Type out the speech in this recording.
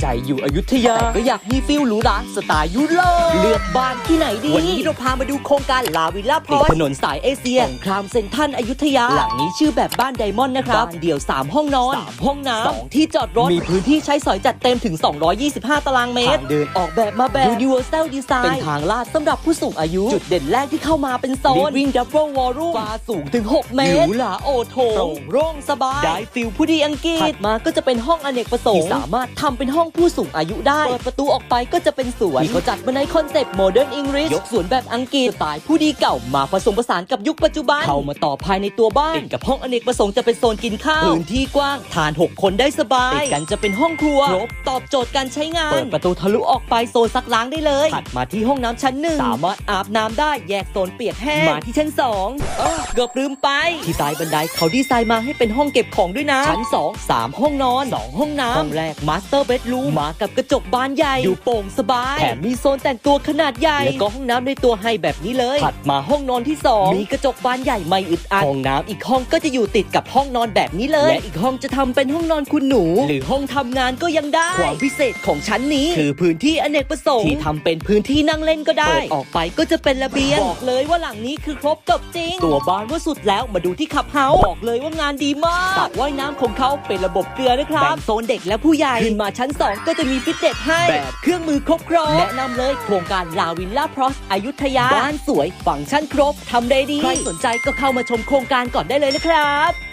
ใจอยู่อยุธยา แต่ก็อยากมีฟิลหรูหราสไตล์ยุโรปเลือกบ้านที่ไหนดี วันนี้เราพามาดูโครงการลาวิลล่าพรอสถนนสายเอเชียสงครามเซ็นทรัลอยุธยา หลังนี้ชื่อแบบบ้านไดมอนด์นะครับบ้านเดี่ยว 3 ห้องนอน 3 ห้องน้ำสองที่จอดรถ มีพื้นที่ใช้สอยจัดเต็มถึง 225 ตารางเมตรทางเดินออกแบบมาแบบ Universal Design เป็นทางลาดสำหรับผู้สูงอายุ จุดเด่นแรกที่เข้ามาเป็นโซน Living Double Wallroom ฟ้าสูงถึง 6 เมตรหรูหราโอโถงโปร่งโร่งสบาย ได้ฟิลผู้ดีอังกฤษถัดมาก็จะเป็นห้องอเนกประสงค์ที่สามารถทำเป็นห้องผู้สูงอายุได้ เปิดประตูออกไปก็จะเป็นสวนที่เขาจัดมาในคอนเซปต์โมเดิร์นอังกฤษยกสวนแบบอังกฤษสไตล์ผู้ดีเก่ามาผสมผสานกับยุคปัจจุบัน เข้ามาต่อภายในตัวบ้านติดกับห้องอเนกประสงค์จะเป็นโซนกินข้าวพื้นที่กว้างทาน 6 คนได้สบายติดกันจะเป็นห้องครัวครบตอบโจทย์การใช้งาน เปิดประตูทะลุออกไปโซนซักล้างได้เลยถัดมาที่ห้องน้ำชั้นหนึ่งสามารถอาบน้ำได้แยกโซนเปียกแห้งมาที่ชั้นสองเออเกือบลืมไป ที่ใต้บันไดเขาดีไซน์มาให้เป็นห้องเก็บของด้วยนะชั้น 2 3 ห้องนอน 2 ห้องน้ำห้องแรกมาสเตอร์เบดรูมมากับกระจกบานใหญ่อยู่โปร่งสบาย แถมมีโซนแต่งตัวขนาดใหญ่ แล้วก็ห้องน้ำในตัวให้แบบนี้เลย ถัดมาห้องนอนที่ 2 มีกระจกบานใหญ่ไม่อึดอัด ห้องน้ำอีกห้องก็จะอยู่ติดกับห้องนอนแบบนี้เลย และอีกห้องจะทำเป็นห้องนอนคุณหนู หรือห้องทำงานก็ยังได้ ความพิเศษของชั้นนี้ คือพื้นที่อเนกประสงค์ที่ทำเป็นพื้นที่นั่งเล่นก็ได้เปิดออกไปก็จะเป็นระเบียง บอกเลยว่าหลังนี้คือครบจบจริง ตัวบ้านว่าสุดแล้วมาดูที่ขับเฮาส์บอกเลยว่างานดีมากสระว่ายน้ำของเขาเป็นระบบเกลือนะครับแบ่งโซนเด็กและผู้ใหญ่ขึ้นมาชั้น2 ก็จะมีฟิตเนสให้ แบบเครื่องมือครบครบแนะนำเลยโครงการลาวิลล่าพรอสอยุธยา บ้านสวย ฟังก์ชันครบทำได้ดี ใครสนใจก็เข้ามาชมโครงการก่อนได้เลยนะครับ